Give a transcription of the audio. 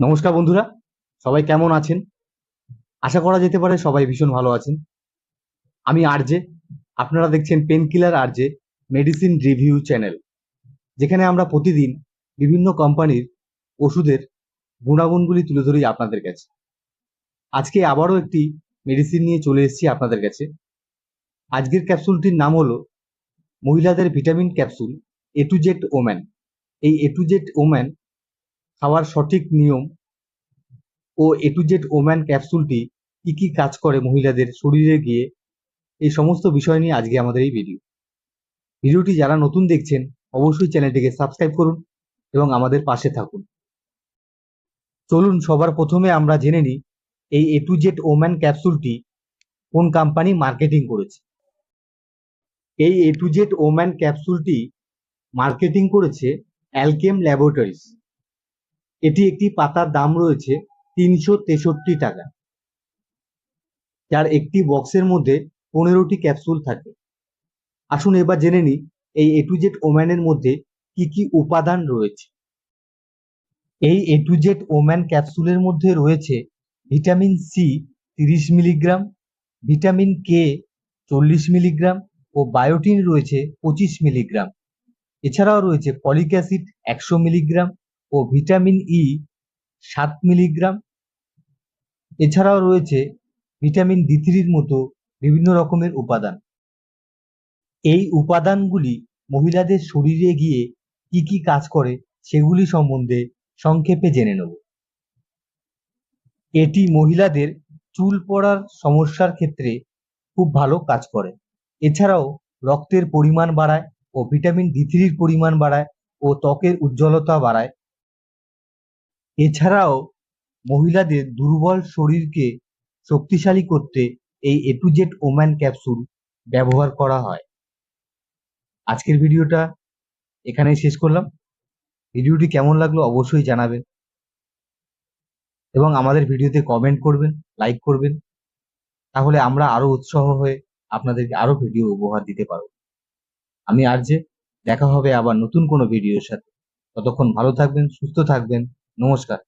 নমস্কার বন্ধুরা, সবাই কেমন আছেন? আশা করা যেতে পারে সবাই ভীষণ ভালো আছেন। আমি আরজে, আপনারা দেখছেন painkiller RJ medicine review channel যেখানে আমরা প্রতিদিন বিভিন্ন কোম্পানির ওষুধের গুণাগুণগুলি তুলে ধরি আপনাদের কাছে। আজকে আবারও একটি মেডিসিন নিয়ে চলে এসেছি আপনাদের কাছে। আজকের ক্যাপসুলটির নাম হলো মহিলাদের vitamin capsule A to Z woman এই এ টু জেড ওম্যান খাওয়ার সঠিক নিয়ম ও এ টু জেড ওম্যান ক্যাপসুলটি কি কি কাজ করে মহিলাদের শরীরে গিয়ে? এই সমস্ত বিষয় নিয়ে আজকে আমাদের এই ভিডিও ভিডিওটি যারা নতুন দেখছেন, অবশ্যই চ্যানেলটিকে সাবস্ক্রাইব করুন এবং আমাদের পাশে থাকুন। চলুন, সবার প্রথমে আমরা জেনে নিই এই এ টু জেড ওম্যান ক্যাপসুলটি কোন কোম্পানি মার্কেটিং করেছে। এই এ টু জেড ওম্যান ক্যাপসুলটি মার্কেটিং করেছে অ্যালকেম ল্যাবরেটরিজ এটি একটি পাতার দাম রয়েছে তিনশো তেষট্টি টাকা। যার একটি বক্সের মধ্যে পনেরোটি ক্যাপসুল থাকে। আসুন এবার জেনে নিই, এই এ টু জেড ওম্যানের মধ্যে কি কি উপাদান রয়েছে? এই এ টু জেড ওম্যান ক্যাপসুলের মধ্যে রয়েছে ভিটামিন সি তিরিশ মিলিগ্রাম, ভিটামিন কে চল্লিশ মিলিগ্রাম ও বায়োটিন রয়েছে পঁচিশ মিলিগ্রাম। এছাড়াও রয়েছে ফলিক অ্যাসিড একশো মিলিগ্রাম ও ভিটামিন ই সাত মিলিগ্রাম। এছাড়াও রয়েছে ভিটামিন ডি থ্রির মতো বিভিন্ন রকমের উপাদান। এই উপাদানগুলি মহিলাদের শরীরে গিয়ে কি কি কাজ করে সেগুলি সম্বন্ধে সংক্ষেপে জেনে নেব। এটি মহিলাদের চুল পড়ার সমস্যার ক্ষেত্রে খুব ভালো কাজ করে। এছাড়াও রক্তের পরিমাণ বাড়ায় ও ভিটামিন ডি থ্রির পরিমাণ বাড়ায় ও ত্বকের উজ্জ্বলতা বাড়ায়। এছাড়াও মহিলাদের দুর্বল শরীরকে শক্তিশালী করতে এই A to Z woman capsule ব্যবহার করা হয়। আজকের ভিডিওটা এখানেই শেষ করলাম। ভিডিওটি কেমন লাগল অবশ্যই জানাবেন। এবং আমাদের ভিডিওতে কমেন্ট করবেন লাইক করবেন। তাহলে আমরা আরও উৎসাহ হয়ে আপনাদেরকে আরও ভিডিও উপহার দিতে পারব। আমি আর যে দেখা হবে আবার নতুন কোনো ভিডিওর সাথে। ততক্ষণ ভালো থাকবেন, সুস্থ থাকবেন। নমস্কার।